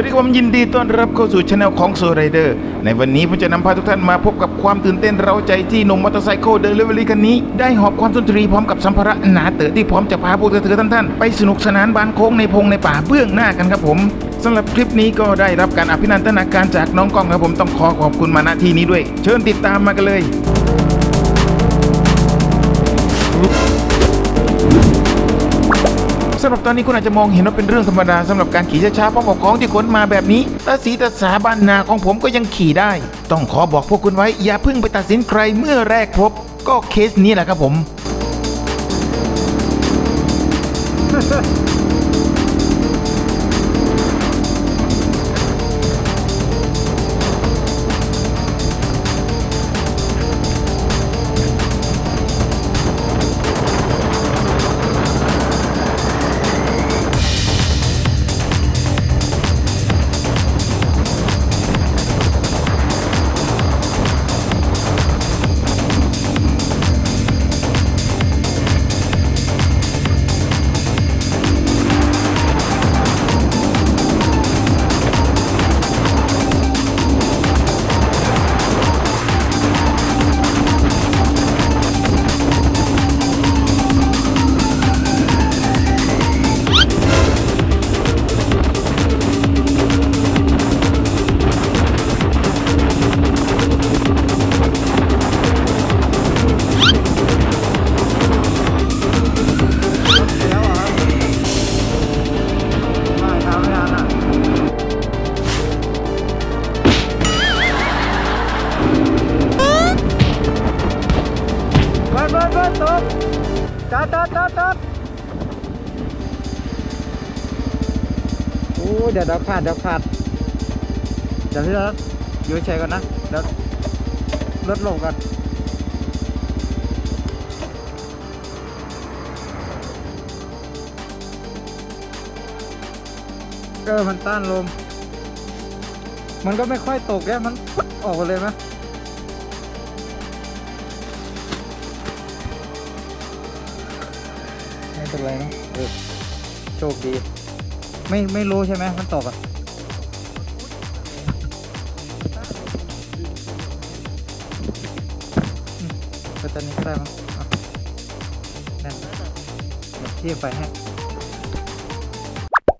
วัสดีครับผมยินดีต้อนรับเข้าสู่ช anel ของโซไรเดอร์ในวันนี้ผมจะนำพาทุกท่านมาพบกับความตื่นเต้นเร้าใจที่นมมอเตอร์ไซค์เดลิเวอรี่คันนี้ ได้หอบความสุนทรีพร้อมกับสัมภาระหนาเต๋อที่พร้อมจะพาพวกเธอๆท่านๆไปสนุกสนานบานโค้งในพงในป่าเบื้องหน้ากันครับผมสำหรับคลิปนี้ก็ได้รับการอภินันทนาการจากน้องกล้องครับผมต้องขอขอบคุณมาณที่นี้ด้วย เชิญติดตามมากันเลย สำหรับตอนนี้คุณอาจจะมองเห็นว่าเป็นเรื่องธรรมดาสำหรับการขี่ช้าๆพร้อมกับของที่ขนมาแบบนี้ตาสีตาสาบ้านนาของผมก็ยังขี่ได้ ต้องขอบอกพวกคุณไว้ อย่าเพิ่งไปตัดสินใครเมื่อแรกพบ ก็เคสนี้แหละครับผม ตบจอดจอดจอดจอดโอ้เดี๋ยวเดี๋ยวขาดเดี๋ยวขาดเดี๋ยวพี่รถอยู่เฉยๆก่อนนะเดี๋ยวรถลงก่อนเออมันต้านลม มันก็ไม่ค่อยตกแกมันออกเลยไหม เป็นไรนะเออโชคดี ไม่ไม่รู้ใช่ไหมมันตกอะอืมก็ตอนนี้ได้มั้งอะแน่นเดี๋ยวเทียบไปให้